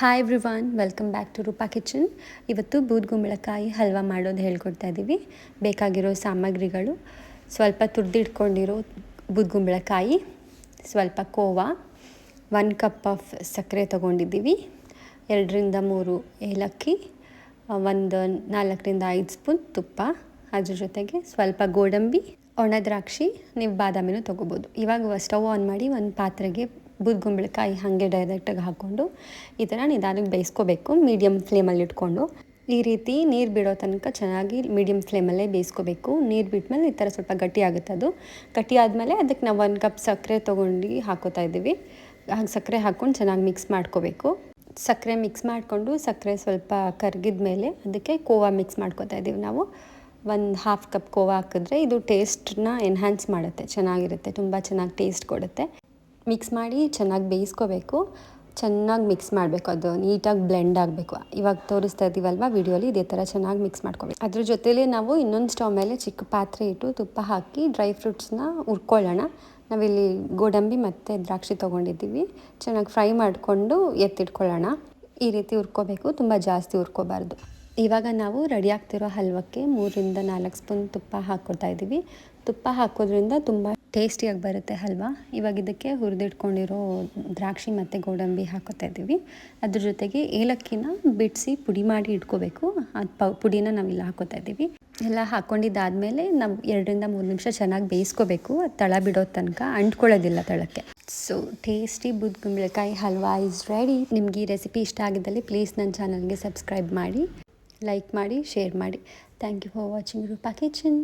Hi everyone welcome back to Roopa kitchen ಇವತ್ತು ಬೂದ್ಗುಂಬಳಕಾಯಿ ಹಲ್ವಾ ಮಾಡೋದು ಹೇಳ್ಕೊಡ್ತಾ ಇದ್ದೀವಿ ಬೇಕಾಗಿರೋ ಸಾಮಗ್ರಿಗಳು, ಸ್ವಲ್ಪ ತುರ್ದಿಟ್ಕೊಂಡಿರೋ ಬೂದ್ಗುಂಬಳಕಾಯಿ ಸ್ವಲ್ಪ ಕೋವಾ ಒನ್ ಕಪ್ ಆಫ್ ಸಕ್ಕರೆ ತೊಗೊಂಡಿದ್ದೀವಿ, ಎರಡರಿಂದ ಮೂರು ಏಲಕ್ಕಿ, ಒಂದು ನಾಲ್ಕರಿಂದ ಐದು ಸ್ಪೂನ್ ತುಪ್ಪ, ಅದ್ರ ಜೊತೆಗೆ ಸ್ವಲ್ಪ ಗೋಡಂಬಿ, ಒಣ ದ್ರಾಕ್ಷಿ, ನೀವು ಬಾದಾಮಿನೂ ತೊಗೋಬೋದು. ಇವಾಗ ಸ್ಟವ್ ಆನ್ ಮಾಡಿ ಒಂದು ಪಾತ್ರೆಗೆ ಬೂದ್ಗುಂಬಳಕಾಯಿ ಹಾಗೆ ಡೈರೆಕ್ಟಾಗಿ ಹಾಕ್ಕೊಂಡು ಈ ಥರ ನಿಧಾನಕ್ಕೆ ಬೇಯಿಸ್ಕೋಬೇಕು ಮೀಡಿಯಮ್ ಫ್ಲೇಮಲ್ಲಿ ಇಟ್ಕೊಂಡು. ಈ ರೀತಿ ನೀರು ಬಿಡೋ ತನಕ ಚೆನ್ನಾಗಿ ಮೀಡಿಯಮ್ ಫ್ಲೇಮಲ್ಲೇ ಬೇಯಿಸ್ಕೋಬೇಕು. ನೀರು ಬಿಟ್ಮೇಲೆ ಈ ಥರ ಸ್ವಲ್ಪ ಗಟ್ಟಿ ಆಗುತ್ತೆ ಅದು. ಗಟ್ಟಿ ಆದಮೇಲೆ ಅದಕ್ಕೆ ನಾವು ಒಂದು ಕಪ್ ಸಕ್ಕರೆ ತೊಗೊಂಡು ಹಾಕೋತಾ ಇದ್ದೀವಿ. ಹಾಗೆ ಸಕ್ಕರೆ ಹಾಕ್ಕೊಂಡು ಚೆನ್ನಾಗಿ ಮಿಕ್ಸ್ ಮಾಡ್ಕೋಬೇಕು. ಸಕ್ಕರೆ ಮಿಕ್ಸ್ ಮಾಡಿಕೊಂಡು ಸಕ್ಕರೆ ಸ್ವಲ್ಪ ಕರಗಿದ ಮೇಲೆ ಅದಕ್ಕೆ ಕೋವಾ ಮಿಕ್ಸ್ ಮಾಡ್ಕೋತಾ ಇದ್ದೀವಿ ನಾವು. ಒಂದು ಹಾಫ್ ಕಪ್ ಕೋವಾ ಹಾಕಿದ್ರೆ ಇದು ಟೇಸ್ಟನ್ನ ಎನ್ಹ್ಯಾನ್ಸ್ ಮಾಡುತ್ತೆ, ಚೆನ್ನಾಗಿರುತ್ತೆ, ತುಂಬ ಚೆನ್ನಾಗಿ ಟೇಸ್ಟ್ ಕೊಡುತ್ತೆ. ಮಿಕ್ಸ್ ಮಾಡಿ ಚೆನ್ನಾಗಿ ಬೇಯಿಸ್ಕೋಬೇಕು. ಚೆನ್ನಾಗಿ ಮಿಕ್ಸ್ ಮಾಡಬೇಕು ಅದು, ನೀಟಾಗಿ ಬ್ಲೆಂಡ್ ಆಗಬೇಕು. ಇವಾಗ ತೋರಿಸ್ತಾ ಇದ್ದೀವಲ್ವ ವಿಡಿಯೋಲಿ ಇದೇ ಥರ ಚೆನ್ನಾಗಿ ಮಿಕ್ಸ್ ಮಾಡ್ಕೋಬೇಕು. ಅದ್ರ ಜೊತೆಲಿ ನಾವು ಇನ್ನೊಂದು ಸ್ಟವ್ ಮೇಲೆ ಚಿಕ್ಕ ಪಾತ್ರೆ ಇಟ್ಟು ತುಪ್ಪ ಹಾಕಿ ಡ್ರೈ ಫ್ರೂಟ್ಸ್ನ ಹುರ್ಕೊಳ್ಳೋಣ. ನಾವಿಲ್ಲಿ ಗೋಡಂಬಿ ಮತ್ತು ದ್ರಾಕ್ಷಿ ತೊಗೊಂಡಿದ್ದೀವಿ. ಚೆನ್ನಾಗಿ ಫ್ರೈ ಮಾಡಿಕೊಂಡು ಎತ್ತಿಟ್ಕೊಳ್ಳೋಣ. ಈ ರೀತಿ ಹುರ್ಕೋಬೇಕು, ತುಂಬ ಜಾಸ್ತಿ ಹುರ್ಕೋಬಾರ್ದು. ಇವಾಗ ನಾವು ರೆಡಿ ಆಗ್ತಿರೋ ಹಲ್ವಕ್ಕೆ ಮೂರಿಂದ ನಾಲ್ಕು ಸ್ಪೂನ್ ತುಪ್ಪ ಹಾಕ್ಕೊಡ್ತಾ ಇದ್ದೀವಿ ತುಪ್ಪ ಹಾಕೋದ್ರಿಂದ ತುಂಬ ಟೇಸ್ಟಿಯಾಗಿ ಬರುತ್ತೆ ಹಲ್ವಾ ಇವಾಗ ಇದಕ್ಕೆ ಹುರಿದಿಟ್ಕೊಂಡಿರೋ ದ್ರಾಕ್ಷಿ ಮತ್ತು ಗೋಡಂಬಿ ಹಾಕೋತಾ ಇದ್ದೀವಿ. ಅದ್ರ ಜೊತೆಗೆ ಏಲಕ್ಕಿನ ಬಿಡಿಸಿ ಪುಡಿ ಮಾಡಿ ಇಟ್ಕೋಬೇಕು. ಅದು ಪ, ಪುಡಿನ ನಾವಿಲ್ಲಿ ಹಾಕೋತಾ ಇದ್ದೀವಿ. ಎಲ್ಲ ಹಾಕ್ಕೊಂಡಿದ್ದಾದಮೇಲೆ ನಾವು ಎರಡರಿಂದ ಮೂರು ನಿಮಿಷ ಚೆನ್ನಾಗಿ ಬೇಯಿಸ್ಕೋಬೇಕು. ಅದು ತಳ ಬಿಡೋ ತನಕ ಅಂಟ್ಕೊಳ್ಳೋದಿಲ್ಲ ತಳಕ್ಕೆ. ಸೊ ಟೇಸ್ಟಿ ಬುದ್ಗುಂಬಳಕಾಯಿ ಹಲ್ವಾ ಇಸ್ ರೆಡಿ ನಿಮ್ಗೆ ಈ ರೆಸಿಪಿ ಇಷ್ಟ ಆಗಿದ್ದಲ್ಲಿ ಪ್ಲೀಸ್ ನನ್ನ ಚಾನಲ್ಗೆ ಸಬ್ಸ್ಕ್ರೈಬ್ ಮಾಡಿ ಲೈಕ್ ಮಾಡಿ ಶೇರ್ ಮಾಡಿ. Thank you for watching Roopa kitchen